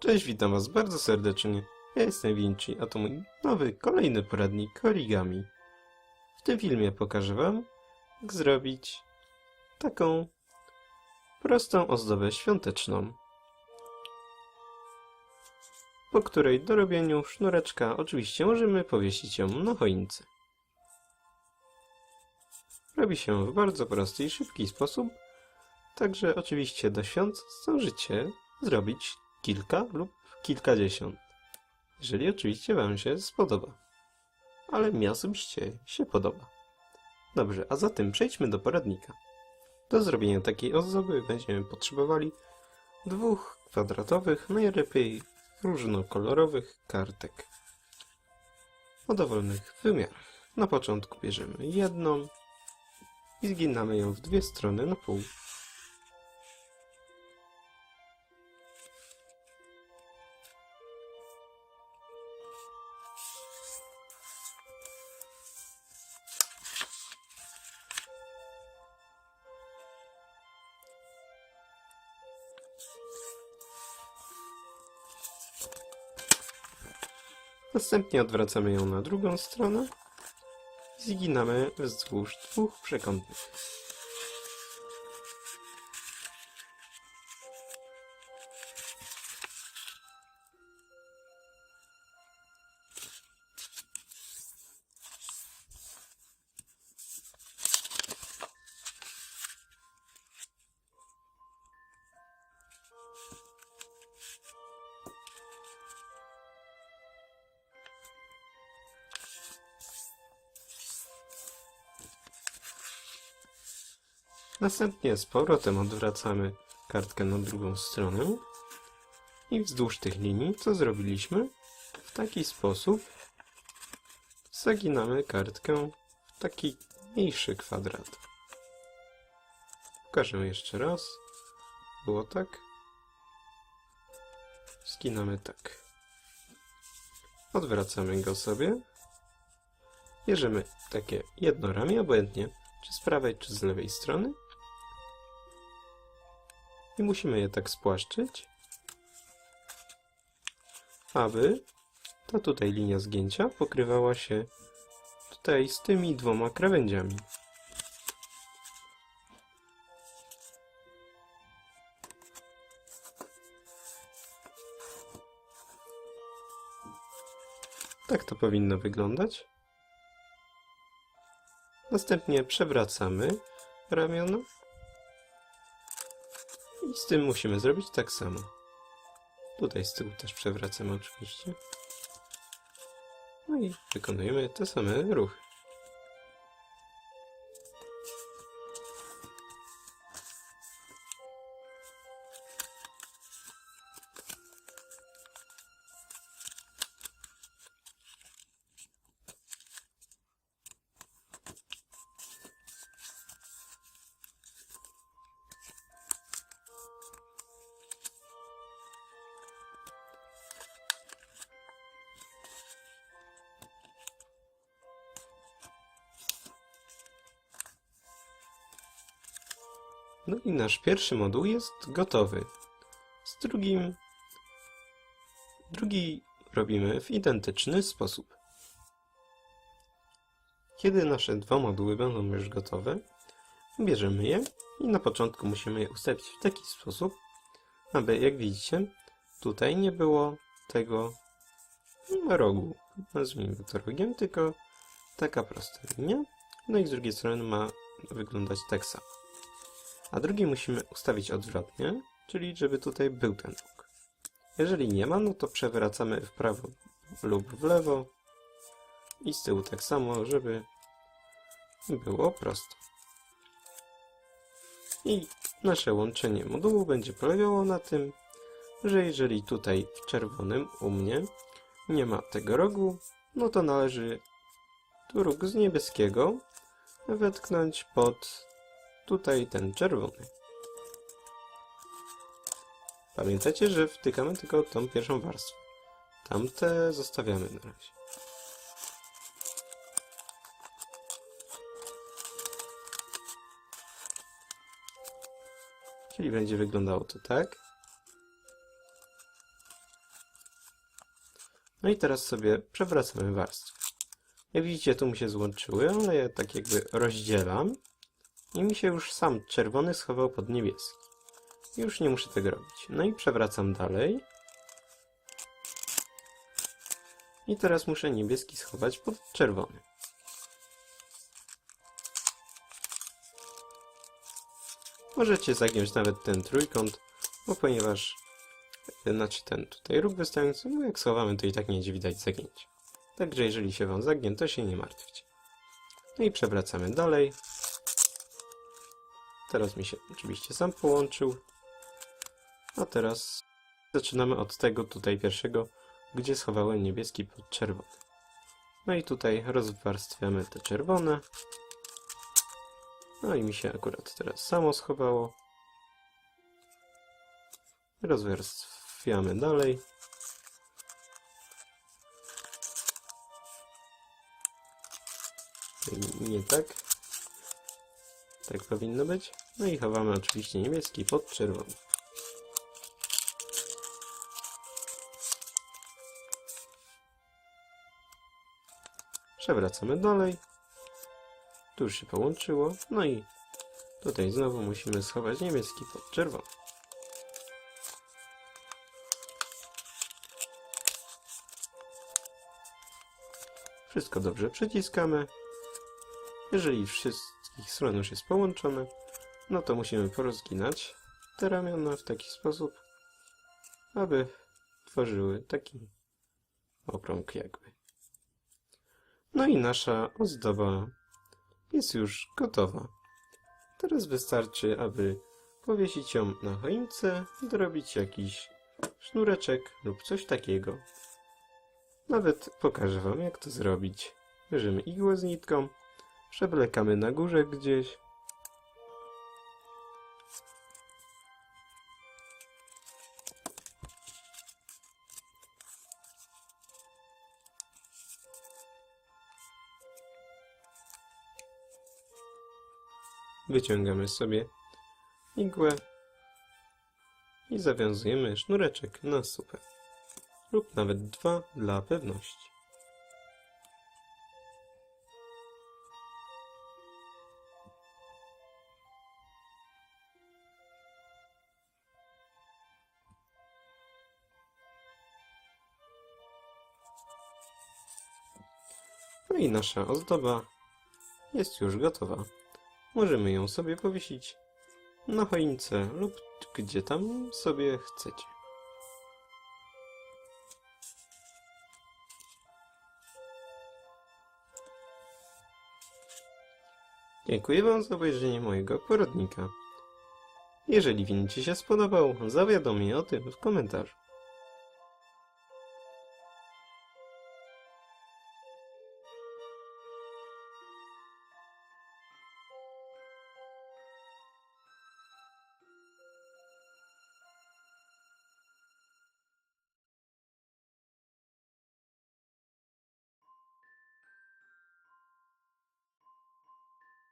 Cześć, witam was bardzo serdecznie. Ja jestem Vinci, a to mój nowy, kolejny poradnik origami. W tym filmie pokażę wam, jak zrobić taką prostą ozdobę świąteczną, po której dorobieniu sznureczka oczywiście możemy powiesić ją na choince. Robi się w bardzo prosty i szybki sposób, także oczywiście do świąt zdążycie zrobić kilka lub kilkadziesiąt. Jeżeli oczywiście Wam się spodoba. Ale mi osobiście się podoba. Dobrze, a zatem przejdźmy do poradnika. Do zrobienia takiej ozdoby będziemy potrzebowali dwóch kwadratowych, najlepiej różnokolorowych kartek o dowolnych wymiarach. Na początku bierzemy jedną i zginamy ją w dwie strony na pół. Następnie odwracamy ją na drugą stronę zginamy wzdłuż dwóch przekątnych. Następnie z powrotem odwracamy kartkę na drugą stronę i wzdłuż tych linii, co zrobiliśmy, w taki sposób zaginamy kartkę w taki mniejszy kwadrat. Pokażę jeszcze raz. Było tak. Skinamy tak. Odwracamy go sobie. Bierzemy takie jedno ramię, obojętnie czy z prawej, czy z lewej strony. I musimy je tak spłaszczyć, aby ta tutaj linia zgięcia pokrywała się tutaj z tymi dwoma krawędziami. Tak to powinno wyglądać. Następnie przewracamy ramiona. I z tym musimy zrobić tak samo. Tutaj z tyłu też przewracamy oczywiście. No i wykonujemy te same ruchy. No i nasz pierwszy moduł jest gotowy. Z drugim... Drugi robimy w identyczny sposób. Kiedy nasze dwa moduły będą już gotowe, bierzemy je i na początku musimy je ustawić w taki sposób, aby, jak widzicie, tutaj nie było tego rogu. Nazwijmy to rogiem, tylko taka prosta linia. No i z drugiej strony ma wyglądać tak samo a drugi musimy ustawić odwrotnie, czyli żeby tutaj był ten róg. Jeżeli nie ma, no to przewracamy w prawo lub w lewo i z tyłu tak samo, żeby było prosto. I nasze łączenie modułu będzie polegało na tym, że jeżeli tutaj w czerwonym u mnie nie ma tego rogu, no to należy tu róg z niebieskiego wetknąć pod tutaj ten czerwony. Pamiętajcie, że wtykamy tylko tą pierwszą warstwę. Tamte zostawiamy na razie. Czyli będzie wyglądało to tak. No i teraz sobie przewracamy warstwę. Jak widzicie, tu mi się złączyły, ale je tak jakby rozdzielam i mi się już sam czerwony schował pod niebieski. Już nie muszę tego robić. No i przewracam dalej. I teraz muszę niebieski schować pod czerwony. Możecie zagiąć nawet ten trójkąt, bo ponieważ, znaczy ten tutaj róg wystający, no jak schowamy, to i tak nie będzie widać zagięcia. Także jeżeli się wam zagnie, to się nie martwcie. No i przewracamy dalej. Teraz mi się oczywiście sam połączył. A teraz zaczynamy od tego tutaj pierwszego, gdzie schowałem niebieski pod czerwony. No i tutaj rozwarstwiamy te czerwone. No i mi się akurat teraz samo schowało. Rozwarstwiamy dalej. Nie tak. Tak powinno być. No i chowamy oczywiście niebieski pod czerwony. Przewracamy dalej. Tu już się połączyło. No i tutaj znowu musimy schować niebieski pod czerwony. Wszystko dobrze przyciskamy. Jeżeli wszystkich stron już jest połączone, no to musimy porozginać te ramiona w taki sposób, aby tworzyły taki okrąg jakby. No i nasza ozdoba jest już gotowa. Teraz wystarczy, aby powiesić ją na choince, dorobić jakiś sznureczek lub coś takiego. Nawet pokażę wam jak to zrobić. Bierzemy igłę z nitką, przewlekamy na górze gdzieś. Wyciągamy sobie igłę i zawiązujemy sznureczek na słupę lub nawet dwa dla pewności. No i nasza ozdoba jest już gotowa. Możemy ją sobie powiesić na choince lub gdzie tam sobie chcecie. Dziękuję Wam za obejrzenie mojego poradnika. Jeżeli film Ci się spodobał, zawiadom mnie o tym w komentarzu.